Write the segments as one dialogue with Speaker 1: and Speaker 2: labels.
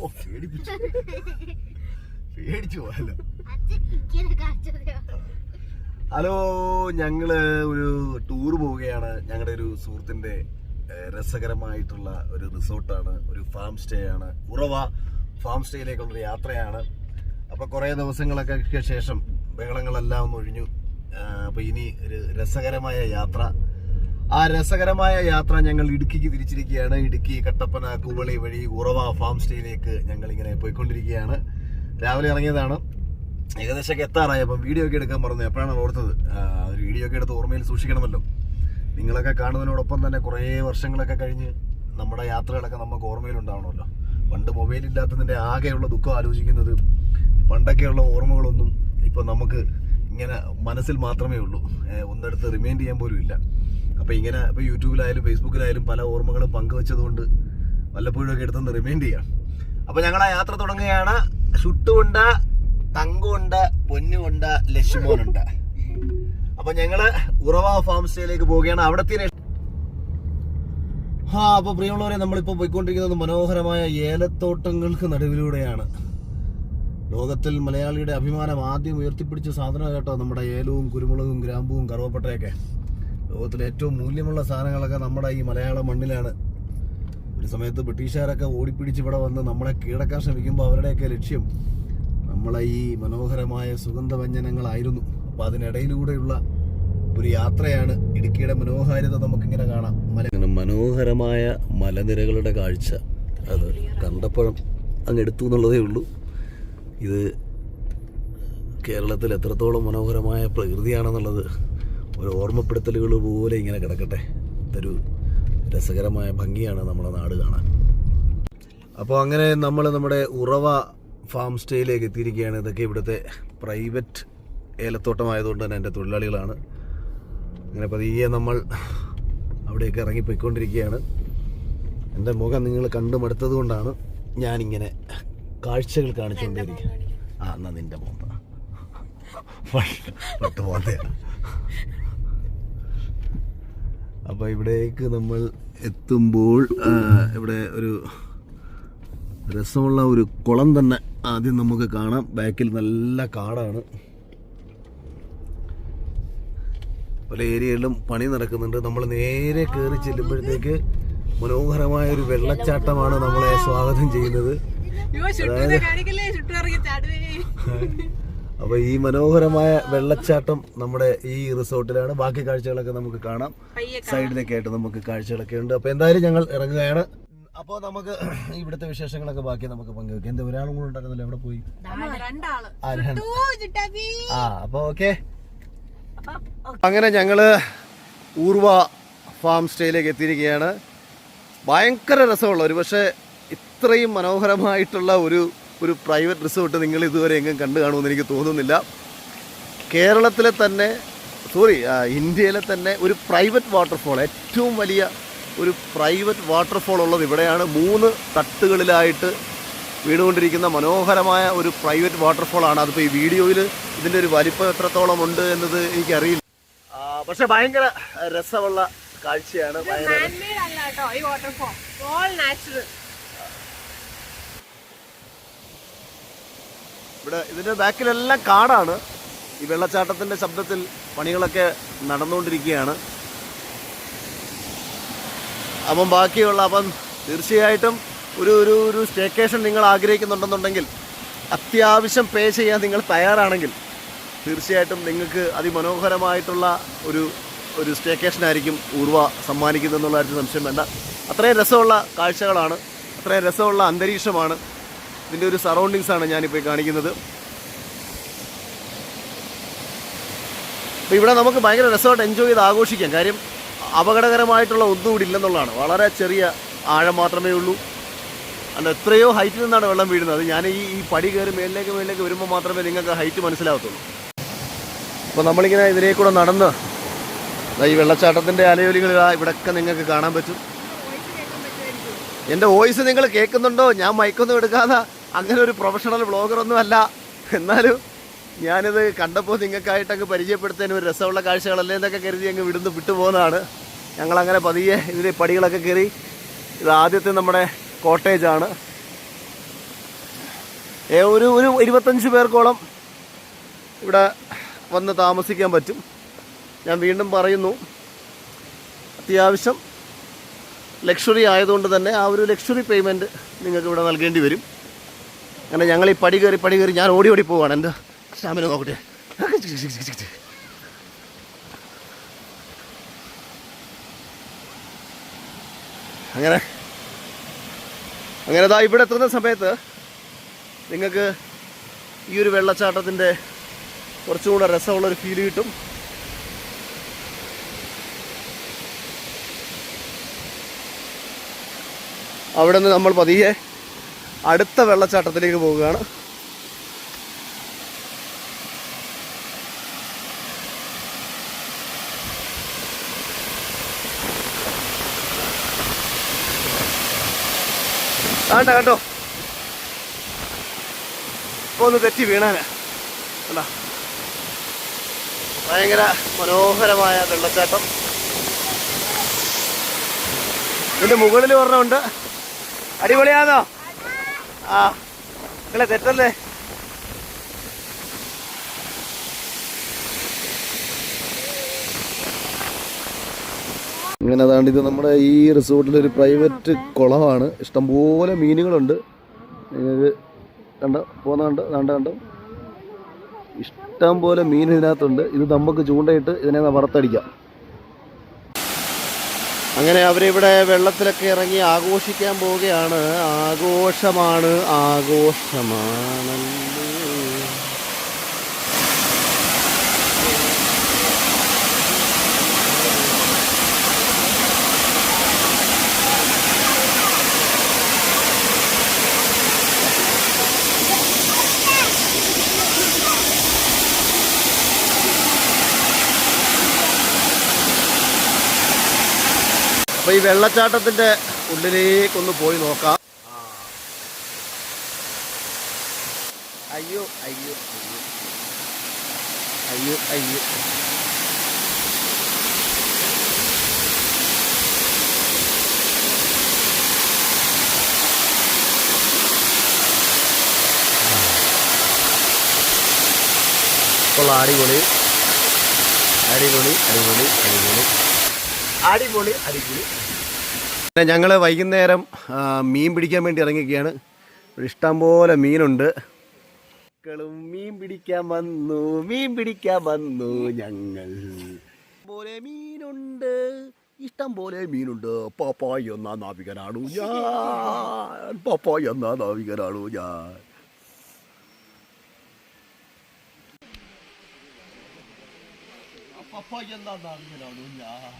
Speaker 1: ഓ പേടിപ്പിച്ചു. പേടിച്ചു പോയല്ലോ. ഹലോ ഞങ്ങൾ ഒരു ടൂർ പോവുകയാണ്. ഞങ്ങളുടെ ഒരു സുഹൃത്തിന്റെ രസകരമായിട്ടുള്ള ഒരു റിസോർട്ടാണ്. ഒരു ഫാം സ്റ്റേ ആണ് ഉറവ ഫാം സ്റ്റേയിലേക്കുള്ളൊരു യാത്രയാണ്. അപ്പൊ കുറെ ദിവസങ്ങളൊക്കെ ശേഷം ബഹളങ്ങളെല്ലാം ഒന്ന് ഒഴിഞ്ഞു. അപ്പോൾ അപ്പൊ ഇനി ഒരു രസകരമായ യാത്ര ആ രസകരമായ യാത്ര ഞങ്ങൾ ഇടുക്കിക്ക് തിരിച്ചിരിക്കുകയാണ്. ഇടുക്കി കട്ടപ്പന കൂവളി വഴി ഉറവ ഫാം സ്റ്റേയിലേക്ക് ഞങ്ങൾ ഇങ്ങനെ പോയിക്കൊണ്ടിരിക്കുകയാണ്. രാവിലെ ഇറങ്ങിയതാണ്. ഏകദേശമൊക്കെ എത്താറായി. അപ്പം വീഡിയോ ഒക്കെ എടുക്കാൻ പറഞ്ഞു എപ്പോഴാണ് ഓർത്തത്? വീഡിയോ ഒക്കെ എടുത്ത് ഓർമ്മയിൽ സൂക്ഷിക്കണമല്ലോ. നിങ്ങളൊക്കെ കാണുന്നതിനോടൊപ്പം തന്നെ കുറേ വർഷങ്ങളൊക്കെ കഴിഞ്ഞ് നമ്മുടെ യാത്രകളൊക്കെ നമുക്ക് ഓർമ്മയിലുണ്ടാവണമല്ലോ. പണ്ട് മൊബൈൽ ഇല്ലാത്തതിന്റെ ആകെയുള്ള ദുഃഖം ആലോചിക്കുന്നത് പണ്ടൊക്കെയുള്ള ഓർമ്മകളൊന്നും ഇപ്പം നമുക്ക് ഇങ്ങനെ മനസ്സിൽ മാത്രമേ ഉള്ളൂ. ഒന്നെടുത്ത് റിമൈൻഡ് ചെയ്യാൻ പോലും ഇല്ല. അപ്പം ഇങ്ങനെ ഇപ്പോൾ യൂട്യൂബിലായാലും ഫേസ്ബുക്കിലായാലും പല ഓർമ്മകളും പങ്കുവെച്ചതുകൊണ്ട് വല്ലപ്പോഴും ഒക്കെ എടുത്തൊന്ന് റിമൈൻഡ് ചെയ്യാം. അപ്പോൾ ഞങ്ങൾ ആ യാത്ര തുടങ്ങുകയാണ്. ഷുട്ടുമുണ്ട് തങ്കുണ്ട് പൊന്നുമുണ്ട് ലക്ഷ്മോനുണ്ട് അപ്പൊ ഞങ്ങൾ ഉറവ ഫാം സ്റ്റേയിലേക്ക് പോവുകയാണ്. അവിടത്തെ ആ അപ്പോൾ പ്രിയമുള്ളവരെ നമ്മളിപ്പോ പോയിക്കൊണ്ടിരിക്കുന്നത് മനോഹരമായ ഏലത്തോട്ടങ്ങൾക്ക് നടുവിലൂടെയാണ്. ലോകത്തിൽ മലയാളിയുടെ അഭിമാനം ആദ്യം ഉയർത്തിപ്പിടിച്ച സാധനം കേട്ടോ നമ്മുടെ ഏലവും കുരുമുളകും ഗ്രാമ്പുവും കറുവപ്പട്ടയൊക്കെ. ലോകത്തിലെ ഏറ്റവും മൂല്യമുള്ള സാധനങ്ങളൊക്കെ നമ്മുടെ ഈ മലയാള മണ്ണിലാണ്. ഒരു സമയത്ത് ബ്രിട്ടീഷുകാരൊക്കെ ഓടിപ്പിടിച്ച് ഇവിടെ വന്ന് നമ്മളെ കീഴടക്കാൻ ശ്രമിക്കുമ്പോൾ അവരുടെയൊക്കെ ലക്ഷ്യം നമ്മളെ ഈ മനോഹരമായ സുഗന്ധവ്യഞ്ജനങ്ങളായിരുന്നു. അപ്പൊ അതിനിടയിലൂടെയുള്ള ഒരു യാത്രയാണ് ഇടുക്കിയുടെ മനോഹാരിത നമുക്കിങ്ങനെ കാണാം. മല മനോഹരമായ മലനിരകളുടെ കാഴ്ച. അത് കണ്ടപ്പോഴും അങ്ങ് എടുത്തു എന്നുള്ളതേ ഉള്ളൂ. ഇത് കേരളത്തിൽ എത്രത്തോളം മനോഹരമായ പ്രകൃതിയാണെന്നുള്ളത് ഒരു ഓർമ്മപ്പെടുത്തലുകൾ പോലെ ഇങ്ങനെ കിടക്കട്ടെ. ഇതൊരു രസകരമായ ഭംഗിയാണ് നമ്മുടെ നാട് കാണാൻ. അപ്പോൾ അങ്ങനെ നമ്മൾ നമ്മുടെ ഉറവ ഫാം സ്റ്റേയിലേക്ക് എത്തിയിരിക്കുകയാണ്. ഇതൊക്കെ ഇവിടുത്തെ പ്രൈവറ്റ് ഏലത്തോട്ടമായതുകൊണ്ട് തന്നെ എന്റെ തൊഴിലാളികളാണ്. അങ്ങനെ പതിയെ നമ്മൾ അവിടെയൊക്കെ ഇറങ്ങി പോയിക്കൊണ്ടിരിക്കുകയാണ് എന്റെ മുഖം നിങ്ങൾ കണ്ടു മടുത്തത് കൊണ്ടാണ് ഞാനിങ്ങനെ കാഴ്ചകൾ കാണിച്ചുകൊണ്ടിരിക്കുക ആ എന്നാ നിന്റെ മോന്ത പട്ടുപോലെയാണ് അപ്പോൾ ഇവിടേക്ക് നമ്മൾ എത്തുമ്പോൾ ഇവിടെ ഒരു രസമുള്ള ഒരു കുളം തന്നെ ആദ്യം നമുക്ക് കാണാം. ബാക്കിൽ നല്ല കാടാണ്. പല ഏരിയയിലും പണി നടക്കുന്നുണ്ട്. നമ്മൾ നേരെ കയറി ചെല്ലുമ്പോഴത്തേക്ക് മനോഹരമായ ഒരു വെള്ളച്ചാട്ടമാണ് നമ്മളെ സ്വാഗതം ചെയ്യുന്നത്. അപ്പൊ ഈ മനോഹരമായ വെള്ളച്ചാട്ടം നമ്മുടെ ഈ റിസോർട്ടിലാണ്. ബാക്കി കാഴ്ചകളൊക്കെ നമുക്ക് കാണാം. സൈഡിലൊക്കെ ആയിട്ട് നമുക്ക് കാഴ്ചകളൊക്കെ ഉണ്ട്. അപ്പൊ എന്തായാലും ഞങ്ങൾ ഇറങ്ങുകയാണ്. അപ്പോൾ നമുക്ക് ഇവിടുത്തെ വിശേഷങ്ങളൊക്കെ ബാക്കി നമുക്ക് പങ്കുവെക്കാം. എന്താ ഒരാളും കൂടെ ഉണ്ടായിരുന്നല്ലോ? എവിടെ പോയി? ആ, രണ്ട്. ആ അപ്പൊ ഓക്കെ. അങ്ങനെ ഞങ്ങൾ ഊർവ ഫാം സ്റ്റേയിലേക്ക് എത്തിയിരിക്കുകയാണ്. ഭയങ്കര രസമുള്ള ഒരു പക്ഷേ ഇത്രയും മനോഹരമായിട്ടുള്ള ഒരു ഒരു പ്രൈവറ്റ് റിസോർട്ട് നിങ്ങൾ ഇതുവരെ എങ്ങും കണ്ടു കാണുമെന്ന് എനിക്ക് തോന്നുന്നില്ല. കേരളത്തിലെ തന്നെ സോറി ഇന്ത്യയിലെ തന്നെ ഒരു പ്രൈവറ്റ് വാട്ടർഫോൾ ഏറ്റവും വലിയ ഒരു പ്രൈവറ്റ് വാട്ടർഫോൾ ഉള്ളത് ഇവിടെയാണ്. മൂന്ന് തട്ടുകളിലായിട്ട് വീണുകൊണ്ടിരിക്കുന്ന മനോഹരമായ ഒരു പ്രൈവറ്റ് വാട്ടർഫോളാണ് അതിപ്പോൾ ഈ വീഡിയോയിൽ ഇതിന്റെ ഒരു വലിപ്പം എത്രത്തോളം ഉണ്ട് എന്നത് എനിക്കറിയില്ല. പക്ഷെ ഭയങ്കര രസമുള്ള കാഴ്ചയാണ്. ഭയങ്കര
Speaker 2: മാൻമേഡ് അല്ല കേട്ടോ ഈ വാട്ടർഫോൾ ഓൾ നാച്ചുറൽ
Speaker 1: ഇവിടെ ഇതിന്റെ ബാക്കിലെല്ലാം കാടാണ്. ഈ വെള്ളച്ചാട്ടത്തിന്റെ ശബ്ദത്തിൽ പണികളൊക്കെ നടന്നുകൊണ്ടിരിക്കുകയാണ്. അപ്പം ബാക്കിയുള്ള അപ്പം തീർച്ചയായിട്ടും ഒരു ഒരു ഒരു സ്റ്റേക്കേഷൻ നിങ്ങൾ ആഗ്രഹിക്കുന്നുണ്ടെന്നുണ്ടെങ്കിൽ അത്യാവശ്യം പേ ചെയ്യാൻ നിങ്ങൾ തയ്യാറാണെങ്കിൽ തീർച്ചയായിട്ടും നിങ്ങൾക്ക് അതിമനോഹരമായിട്ടുള്ള ഒരു ഒരു സ്റ്റേക്കേഷനായിരിക്കും ഊർവ സമ്മാനിക്കുന്നതെന്നുള്ള സംശയം വേണ്ട. അത്രയും രസമുള്ള കാഴ്ചകളാണ്. അത്രയും രസമുള്ള അന്തരീക്ഷമാണ്. ഇതിന്റെ ഒരു സറൗണ്ടിങ്സ് ആണ് ഞാനിപ്പോൾ കാണിക്കുന്നത്. അപ്പോൾ ഇവിടെ നമുക്ക് ഭയങ്കര രസമായിട്ട് എൻജോയ് ചെയ്ത് ആഘോഷിക്കാം. കാര്യം അപകടകരമായിട്ടുള്ള ഒന്നും ഇവിടെ ഇല്ലെന്നുള്ളതാണ്. വളരെ ചെറിയ ആഴം മാത്രമേ ഉള്ളൂ. അല്ല എത്രയോ ഹൈറ്റിൽ നിന്നാണ് വെള്ളം വീഴുന്നത്. ഞാൻ ഈ ഈ പടി കയറി മേളിലേക്ക് മേളിലേക്ക് വരുമ്പോൾ മാത്രമേ നിങ്ങൾക്ക് ഹൈറ്റ് മനസ്സിലാകത്തുള്ളൂ അപ്പോൾ നമ്മളിങ്ങനെ ഇതിലേ കൂടെ നടന്ന് ഈ വെള്ളച്ചാട്ടത്തിന്റെ അലയൊലികൾ ഇവിടെയൊക്കെ നിങ്ങൾക്ക് കാണാൻ പറ്റും. എന്റെ വോയിസ് നിങ്ങൾ കേൾക്കുന്നുണ്ടോ? ഞാൻ മൈക്കൊന്നും എടുക്കാതെ അങ്ങനെ ഒരു പ്രൊഫഷണൽ ബ്ലോഗറൊന്നും അല്ല എന്നാലും ഞാനിത് കണ്ടപ്പോൾ നിങ്ങൾക്കായിട്ട് അങ്ങ് പരിചയപ്പെടുത്താൻ ഒരു രസമുള്ള കാഴ്ചകളല്ലേ എന്നൊക്കെ കരുതി അങ്ങ് വിടുന്ന് വിട്ടു പോകുന്നതാണ് ഞങ്ങളങ്ങനെ പതിയെ ഇതിൽ പടികളൊക്കെ കയറി ഇത് ആദ്യത്തെ നമ്മുടെ കോട്ടേജാണ്. ഒരു ഒരു ഇരുപത്തഞ്ച് പേർക്കോളം ഇവിടെ വന്ന് താമസിക്കാൻ പറ്റും. ഞാൻ വീണ്ടും പറയുന്നു അത്യാവശ്യം ലക്ഷറി ആയതുകൊണ്ട് തന്നെ ആ ഒരു ലക്ഷറി പേയ്മെന്റ് നിങ്ങൾക്ക് ഇവിടെ നൽകേണ്ടി വരും. അങ്ങനെ ഞങ്ങൾ ഈ പടി കയറി പടി കയറി ഞാൻ ഓടി ഓടി പോവാണ്. എന്താ? സ്റ്റാമിന നോക്കട്ടെ. അങ്ങനെ. അങ്ങനെ ദാ ഇവിടെ എത്തുന്ന സമയത്ത് നിങ്ങൾക്ക് ഈ ഒരു വെള്ളച്ചാട്ടത്തിന്റെ കുറച്ചും കൂടെ രസമുള്ളൊരു ഫീൽ കിട്ടും. അവിടെ നിന്ന് നമ്മൾ പതിയെ അടുത്ത വെള്ളച്ചാട്ടത്തിലേക്ക് പോവുകയാണ്. ആണ്ട കണ്ടോ? ഇപ്പൊ ഒന്ന് തെറ്റി വീണാന്. കണ്ട? ഭയങ്കര മനോഹരമായ വെള്ളച്ചാട്ടം. ഇതിന്റെ മുകളിൽ ഒരെണ്ണമുണ്ട് അടിപൊളിയാണോ ആ നിങ്ങളെ തെറ്റല്ലേ? ഇങ്ങനെ അതാണ്ട് ഇത് നമ്മുടെ ഈ റിസോർട്ടിലൊരു പ്രൈവറ്റ് കുളമാണ്. ഇഷ്ടംപോലെ മീനുകളുണ്ട്. ഇത് കണ്ട? പോകുന്ന കണ്ട്? കണ്ട? കണ്ടോ? ഇഷ്ടം പോലെ മീൻ ഇതിനകത്തുണ്ട്. ഇത് നമുക്ക് ചൂണ്ടയിട്ട് ഇതിനെ വറുത്തടിക്കാം. അങ്ങനെ അവരിവിടെ വെള്ളത്തിലൊക്കെ ഇറങ്ങി ആഘോഷിക്കാൻ പോവുകയാണ്. ആഘോഷമാണ് ആഘോഷമാണല്ലോ. അപ്പൊ ഈ വെള്ളച്ചാട്ടത്തിന്റെ ഉള്ളിലേക്കൊന്ന് പോയി നോക്കാം. അയ്യോ അയ്യോ അയ്യോ അയ്യോ അയ്യോ. അടിപൊളി. അടിപൊളി അടിപൊളി അടിപൊളി. അടിപൊളി അടിപൊളി. ഞങ്ങൾ വൈകുന്നേരം മീൻ പിടിക്കാൻ വേണ്ടി ഇറങ്ങിയൊക്കെയാണ് ഇഷ്ടം പോലെ മീനുണ്ട്. മക്കളും മീൻ പിടിക്കാൻ വന്നു മീൻ പിടിക്കാൻ വന്നു ഞങ്ങൾ. പോലെ മീനുണ്ട് ഇഷ്ടം പോലെ മീനുണ്ട്. പപ്പായി എന്ന നാവികനാണു ഞാൻ പപ്പായി എന്ന നാവികനാണു ഞാൻ. പപ്പായി എന്ന നാവികനാണു ഞാൻ.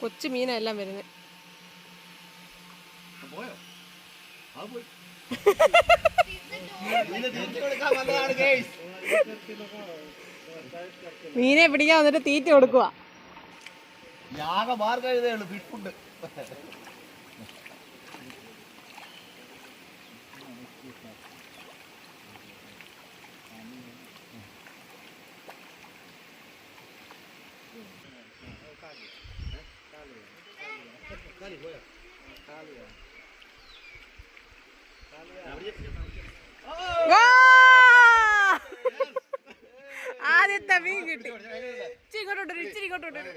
Speaker 2: കൊച്ചു മീനാ എല്ലാം വരുന്നത് മീനെ പിടിക്കാൻ വന്നിട്ട് തീറ്റ കൊടുക്കുക
Speaker 1: യാഗ മാർഗം എഴുതേ ഉള്ളൂ ഫിഷ് ഫുഡ്
Speaker 2: ആദ്യത്തെ മീൻ കിട്ടി. ഇച്ചിരി ഇങ്ങോട്ടോട്ട് ഇച്ചിരി ഇങ്ങോട്ടോട്ട് ഇരു.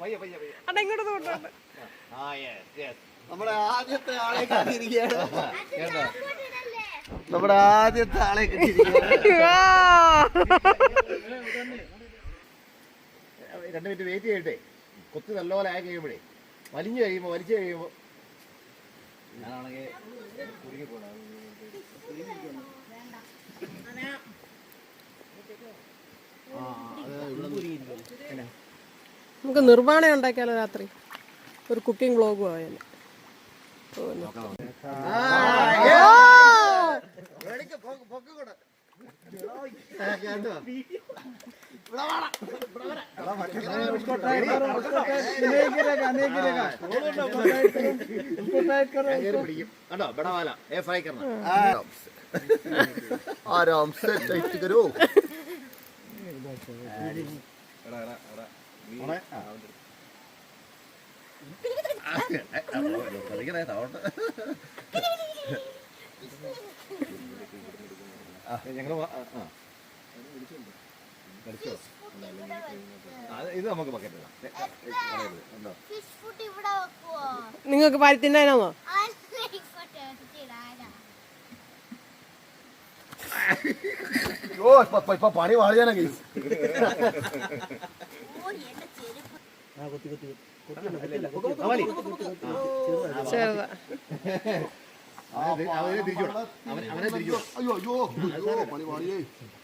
Speaker 1: പയ്യെ പയ്യെ പയ്യെ
Speaker 2: അണ്ണാ ഇങ്ങോട്ട് കൊണ്ടുവരണം
Speaker 1: ആ യെസ് യെസ് നമ്മുടെ ആദ്യത്തെ ആളെ കിട്ടിയിരിക്കുകയാണ് നമ്മുടെ ആദ്യത്തെ ആളെ കിട്ടിയിരിക്കുകയാണ് രണ്ട് മിനിറ്റ് വെയിറ്റ് ചെയ്യട്ടെ. കൊത്തി നല്ലപോലെ ആയി കഴിയുമ്പോഴേ വലിഞ്ഞു കഴിയുമ്പോൾ വലിച്ചു കഴിയുമ്പോൾ ഞാനാണെങ്കിൽ കുടുങ്ങി ആ അത് ഇവിടെ
Speaker 2: നമുക്ക് നിർമ്മാണം ഉണ്ടാക്കിയാലോ രാത്രി ഒരു കുക്കിംഗ് വ്ളോഗ് ആയാലും
Speaker 3: नहीं गिरेगा नहीं गिरेगा उसको टाइट करो उसको टाइट करो
Speaker 4: കയറി പിടിക്കും കണ്ടോ ബടാ വാല എ ഫ്രൈ കർണ
Speaker 1: ആരാം से टाइट करो
Speaker 4: ഞങ്ങൾ ഇത് നമുക്ക്
Speaker 2: നിങ്ങൾക്ക് പാരി തിന്നാനാണോ?
Speaker 5: ആയിക്കോട്ടെ എടുത്തിടാനാ.
Speaker 1: ഓ ഇപ്പൊ ഇപ്പൊ പണി വാളിയാനാ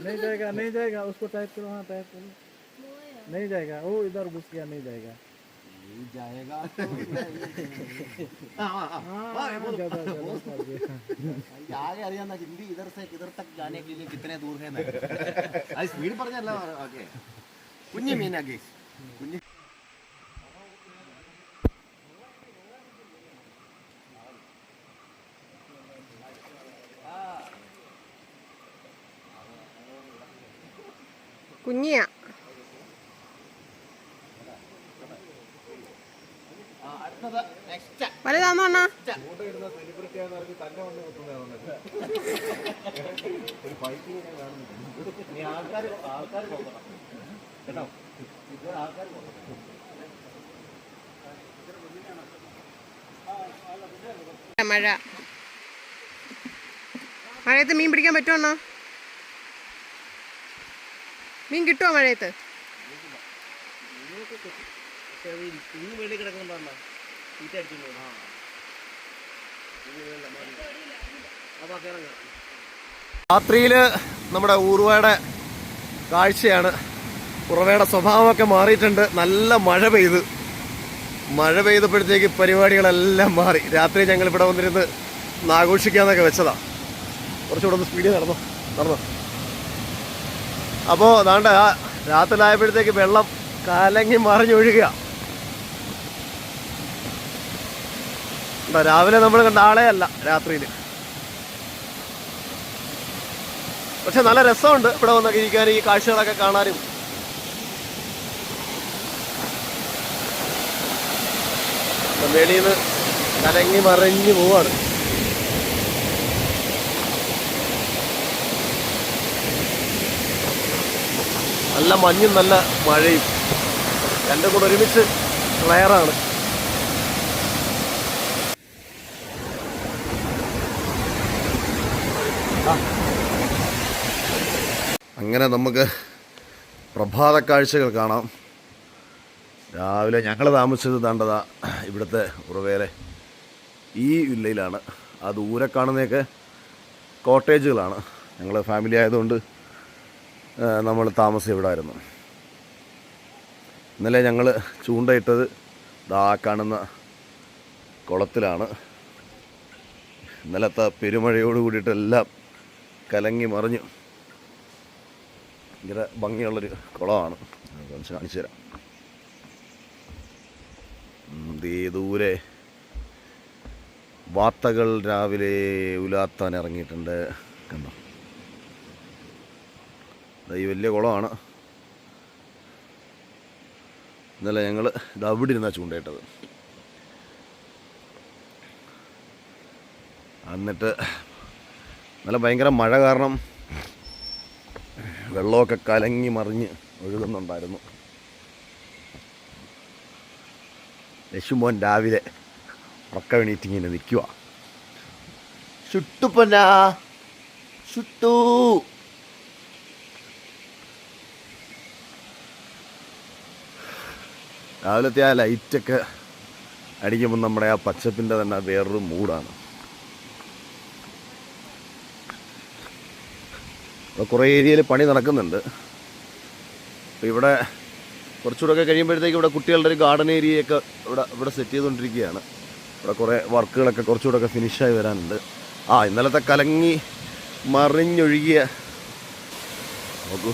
Speaker 3: नहीं जाएगा नहीं जाएगा उसको टाइप करो हाँ टाइप करो नहीं जाएगा वो इधर घुस गया नहीं जाएगा नहीं जाएगा
Speaker 4: आगे हरियाणा हिंदी इधर से किधर तक जाने के लिए कितने दूर है ना स्पीड पर
Speaker 2: आगे
Speaker 4: कुंजी मीना
Speaker 2: की कुंजी
Speaker 4: നീ ആൾക്കാർ ആൾക്കാർ നോക്കണം കേട്ടോ? ആൾക്കാർ നോക്കണം
Speaker 2: മഴ. മഴയത്ത് മീൻ പിടിക്കാൻ പറ്റുമെന്നോ അണ്ണാ? മീൻ കിട്ടുമോ മഴയത്ത്?
Speaker 4: രാത്രിയിൽ
Speaker 1: രാത്രിയിൽ നമ്മുടെ ഊർവയുടെ കാഴ്ചയാണ്. ഉറവയുടെ സ്വഭാവമൊക്കെ മാറിയിട്ടുണ്ട്. നല്ല മഴ പെയ്ത്. മഴ പെയ്തപ്പോഴത്തേക്ക് പരിപാടികളെല്ലാം മാറി. രാത്രി ഞങ്ങൾ ഇവിടെ വന്നിരുന്ന് ആഘോഷിക്കാന്നൊക്കെ വെച്ചതാ. കുറച്ചുകൂടെ ഒന്ന് സ്പീഡിൽ നടന്നു? നടന്നു? അപ്പോൾ അതാണ്ട് ആ രാത്രിയിലായപ്പോഴത്തേക്ക് വെള്ളം കലങ്ങി മറിഞ്ഞൊഴുകുക രാവിലെ നമ്മൾ കണ്ട ആളെ അല്ല രാത്രിയിൽ പക്ഷെ നല്ല രസമുണ്ട് ഇവിടെ വന്നൊക്കെ ഇരിക്കാൻ ഈ കാഴ്ചകളൊക്കെ കാണാനും. വെളിയിൽ നിന്ന് കലങ്ങി മറിഞ്ഞു പോവാണ്. നല്ല മഞ്ഞും നല്ല മഴയും. രണ്ടും കൂടെ ഒരുമിച്ച് ക്ലയറാണ്. അങ്ങനെ നമുക്ക് പ്രഭാത കാഴ്ചകൾ കാണാം. രാവിലെ ഞങ്ങൾ താമസിച്ചത് താണ്ടതാ ഇവിടുത്തെ ഉറവേലെ ഈ വില്ലയിലാണ്. ആ ദൂരെ കാണുന്നതൊക്കെ കോട്ടേജുകളാണ്. ഞങ്ങൾ ഫാമിലി ആയതുകൊണ്ട് നമ്മൾ താമസം ഇവിടെ ആയിരുന്നു ഇന്നലെ ഞങ്ങൾ ചൂണ്ടയിട്ടത് ദാ കാണുന്ന കുളത്തിലാണ്. ഇന്നലത്തെ പെരുമഴയോട് കൂടിയിട്ടെല്ലാം കലങ്ങി മറിഞ്ഞു. ഭയങ്കര ഭംഗിയുള്ളൊരു കുളമാണ്. ഞാൻ കുറച്ച് കാണിച്ചു തരാം. ദൂരെ വാർത്തകൾ രാവിലെ ഉലാത്താൻ ഇറങ്ങിയിട്ടുണ്ട് കണ്ടോ? ഈ വലിയ കുളമാണ്. ഇന്നലെ ഞങ്ങൾ ഇത് അവിടെ ഇരുന്നാ ചൂണ്ടയിട്ടത്. എന്നിട്ട് നല്ല ഭയങ്കര മഴ കാരണം വെള്ളമൊക്കെ കലങ്ങി മറിഞ്ഞ് ഒഴുകുന്നുണ്ടായിരുന്നു. യശുമോൻ രാവിലെ ഉറക്ക എണീറ്റ് ഇങ്ങനെ നിൽക്കുക ചുട്ടുപ്പന ചുട്ടു. രാവിലത്തെ ആ ലൈറ്റൊക്കെ അടിക്കുമ്പോൾ നമ്മുടെ ആ പച്ചപ്പിന്റെ തന്നെ വേറൊരു മൂഡാണ്. കുറേ ഏരിയയിൽ പണി നടക്കുന്നുണ്ട്. അപ്പോൾ ഇവിടെ കുറച്ചുകൂടെയൊക്കെ കഴിയുമ്പോഴത്തേക്ക് ഇവിടെ കുട്ടികളുടെ ഒരു ഗാർഡൻ ഏരിയയൊക്കെ ഇവിടെ ഇവിടെ സെറ്റ് ചെയ്തുകൊണ്ടിരിക്കുകയാണ്. ഇവിടെ കുറേ വർക്കുകളൊക്കെ കുറച്ചുകൂടെയൊക്കെ ഫിനിഷായി വരാനുണ്ട്. ആ ഇന്നലത്തെ കലങ്ങി മറിഞ്ഞൊഴുകിയ നോക്കൂ.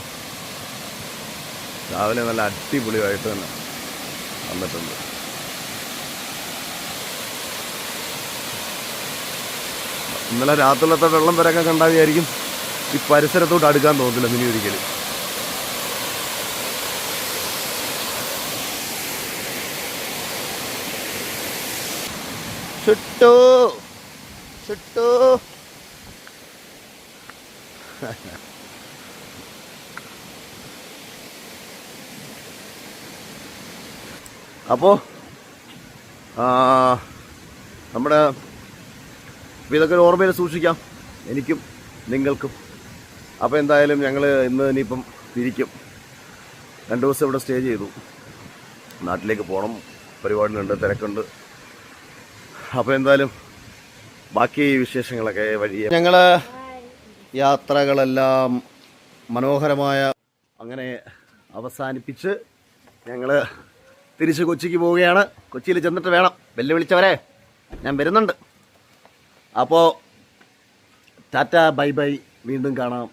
Speaker 1: രാവിലെ നല്ല അടിപൊളിയായിട്ട് തന്നെ വന്നിട്ടുണ്ട്. ഇന്നലെ രാത്രിയിലത്തെ വെള്ളം വരൊക്കെ കണ്ടാവിയായിരിക്കും ഈ പരിസരത്തോട്ട് അടുക്കാൻ തോന്നുന്നില്ല മിനി ഒരിക്കലും ചുട്ടു. ചുട്ടു. അപ്പോൾ നമ്മുടെ ഇതൊക്കെ ഓർമ്മയിൽ സൂക്ഷിക്കാം. എനിക്കും നിങ്ങൾക്കും. അപ്പോൾ എന്തായാലും ഞങ്ങൾ ഇന്ന് ഇനിയിപ്പം തിരിക്കും. രണ്ട് ദിവസം ഇവിടെ സ്റ്റേ ചെയ്തു. നാട്ടിലേക്ക് പോകണം പരിപാടികളുണ്ട് തിരക്കുണ്ട്. അപ്പോൾ എന്തായാലും ബാക്കി വിശേഷങ്ങളൊക്കെ വഴി ഞങ്ങൾ യാത്രകളെല്ലാം മനോഹരമായ അങ്ങനെ അവസാനിപ്പിച്ച് ഞങ്ങൾ തിരിച്ച് കൊച്ചിക്ക് പോവുകയാണ്. കൊച്ചിയിൽ ചെന്നിട്ട് വേണം. വെല്ലുവിളിച്ചവരെ ഞാൻ വരുന്നുണ്ട്. അപ്പോൾ ടാറ്റ ബൈ ബൈ. വീണ്ടും
Speaker 2: കാണാം.